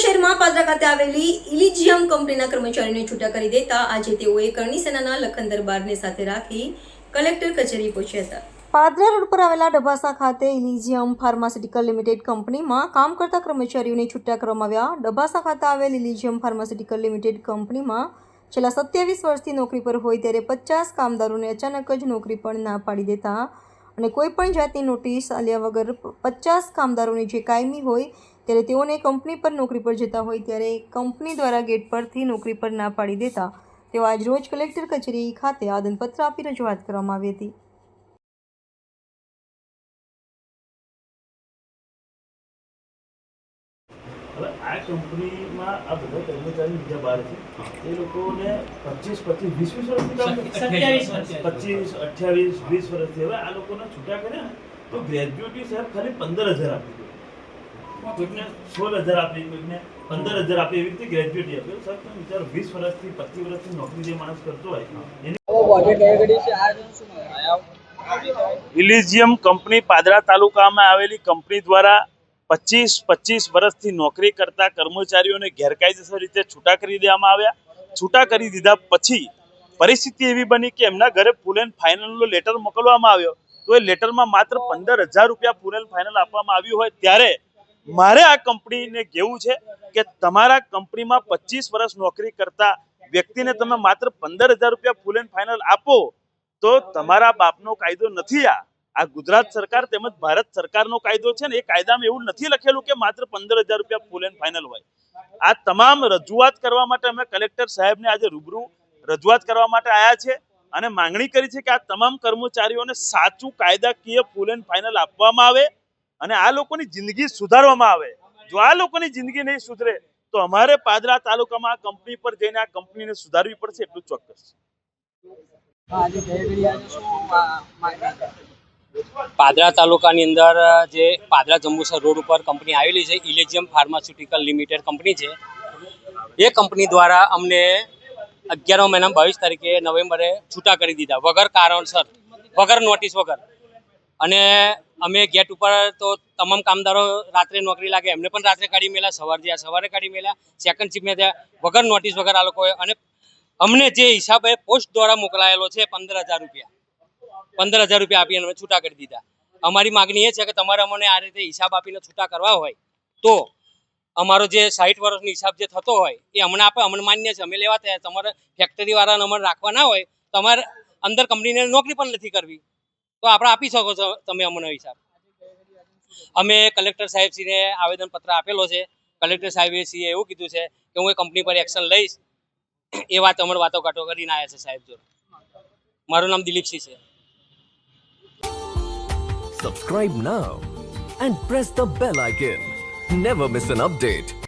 શહેરમાં પાદરા ખાતે આવેલી ઇલિજિયમ કંપનીના કર્મચારીઓને છૂટા કરી દેતા આજે તેઓએ કરણી સેનાના લખન દરબારને સાથે રાખી કલેક્ટર કચેરી પહોંચ્યા હતા. પાદરા રોડ પર આવેલા ડભાસા ખાતે ઇલિજિયમ ફાર્માસ્યુટિકલ લિમિટેડ કંપનીમાં કામ કરતા કર્મચારીઓને છૂટા કરવામાં આવ્યા. ડભાસા ખાતે આવેલ ઇલિજિયમ ફાર્માસ્યુટિકલ લિમિટેડ કંપનીમાં છેલ્લા સત્યાવીસ વર્ષથી નોકરી પર હોય ત્યારે પચાસ કામદારોને અચાનક જ નોકરી પણ ના પાડી દેતા અને કોઈ પણ જાતની નોટિસ આલ્યા વગર પચાસ કામદારોની જે કાયમી હોય ત્યારે તેઓને કંપની પર નોકરી પર જતા હોય ત્યારે કંપની દ્વારા ગેટ પરથી નોકરી પર ના પાડી દેતા તેઓ આજ રોજ કલેક્ટર કચેરી ખાતે આદનપત્ર આપી રજૂઆત કરવામાં આવી હતી. હવે આ કંપનીમાં આ બધા કર્મચારી બીજા બહાર છે. એ લોકોને પચીસ પચીસ વીસ વીસ વર્ષથી. પચીસ અઠ્યાવીસ વીસ વર્ષથી. હવે આ લોકોને છૂટા કર્યા. તો ગ્રેજ્યુએટી સાહેબ ખાલી પંદર હજાર આપી કોઈકને સોળ હજાર આપી કોઈકને પંદર હજાર આપી એવી રીતે ગ્રેજ્યુએટી આપે. સાહેબ તમે વિચારો વીસ વર્ષથી પચીસ વર્ષથી નોકરી જે માણસ કરતો હોય એની ઇલિજિયમ કંપની પાદરા તાલુકામાં આવેલી કંપની દ્વારા પચીસ પચીસ વર્ષથી નોકરી કરતા કર્મચારીઓને ગેરકાયદેસર રીતે છૂટા કરી દેવામાં આવ્યા. છૂટા કરી દીધા પછી પરિસ્થિતિ એવી બની કે એમના ઘરે ફૂલ એન્ડ ફાઇનલનો લેટર મોકલવામાં આવ્યો. તો એ લેટરમાં માત્ર પંદર હજાર રૂપિયા ફૂલ એન્ડ ફાઇનલ આપવામાં આવ્યું હોય ત્યારે મારે આ કંપનીને કહેવું છે કે તમારા કંપનીમાં પચીસ વર્ષ નોકરી કરતા વ્યક્તિને તમે માત્ર પંદર હજાર રૂપિયા ફૂલ એન્ડ ફાઇનલ આપો, તો તમારા બાપનો કાયદો નથી આ. આ ગુજરાત સરકાર તેમજ ભારત સરકારનો કાયદો છે ને, એ કાયદામાં એવું નથી લખેલું કે માત્ર પંદર હજાર રૂપિયા ફૂલ એન્ડ ફાઇનલ હોય. આ તમામ રજૂઆત કરવા માટે અમે કલેક્ટર સાહેબને આજે રૂબરૂ રજૂઆત કરવા માટે આવ્યા છે અને માંગણી કરી છે કે આ તમામ કર્મચારીઓને સાચું કાયદાકીય ફૂલ એન્ડ ફાઇનલ આપવામાં આવે. અને આ લોકોની જિંદગી સુધારવામાં આવે. જો આ લોકોની જિંદગી નહીં સુધરે, તો અમારે પાદરા તાલુકામાં કંપની પર જઈને આ કંપનીને સુધારવી પડશે એટલું ચોક્કસ. પાદરા તાલુકાની અંદર જે પાદરા જંબુસર રોડ ઉપર કંપની આવેલી છે, ઇલેજિયમ ફાર્માસ્યુટિકલ લિમિટેડ કંપની છે. એ કંપની દ્વારા અમને અગિયારમા મહિના બાવીસ તારીખે નવેમ્બરે છૂટા કરી દીધા, વગર કારણસર, વગર નોટિસ વગર. અને અમે ગેટ ઉપર તો તમામ કામદારો રાત્રે નોકરી લાગે, એમને પણ રાત્રે કાઢી મેળ્યા સવાર જ્યાં સવારે કાઢી મેળ્યા સેકન્ડ શિફ્ટમાં ત્યાં વગર નોટિસ વગર આ લોકોએ અને અમને જે હિસાબે પોસ્ટ દ્વારા મોકલાયેલો છે પંદર હજાર રૂપિયા. પંદર હજાર રૂપિયા આપીને અમે છૂટા કરી દીધા. અમારી માગણી એ છે કે તમારે અમને આ રીતે હિસાબ આપીને છૂટા કરવા હોય, તો અમારો જે સાઠ વર્ષનો હિસાબ જે થતો હોય, એ અમને આપે, અમને માન્ય છે. અમે લેવા તૈયાર તમારે ફેક્ટરી વાળાને અમને રાખવા ના હોય, તમારે અંદર કંપનીને નોકરી પણ નથી કરવી. તો આપણે આપી શકો છો તમે અમને હિસાબ. અમે કલેક્ટર સાહેબશ્રીને આવેદનપત્ર આપેલો છે. કલેક્ટર સાહેબશ્રીએ એવું કીધું છે કે હું એ કંપની પર એક્શન લઈશ. એ વાત અમારે વાતો કાટો કરીને આવ્યા છે સાહેબ જોડે મારું નામ દિલીપસિંહ છે. Subscribe now and press the bell icon never miss an update.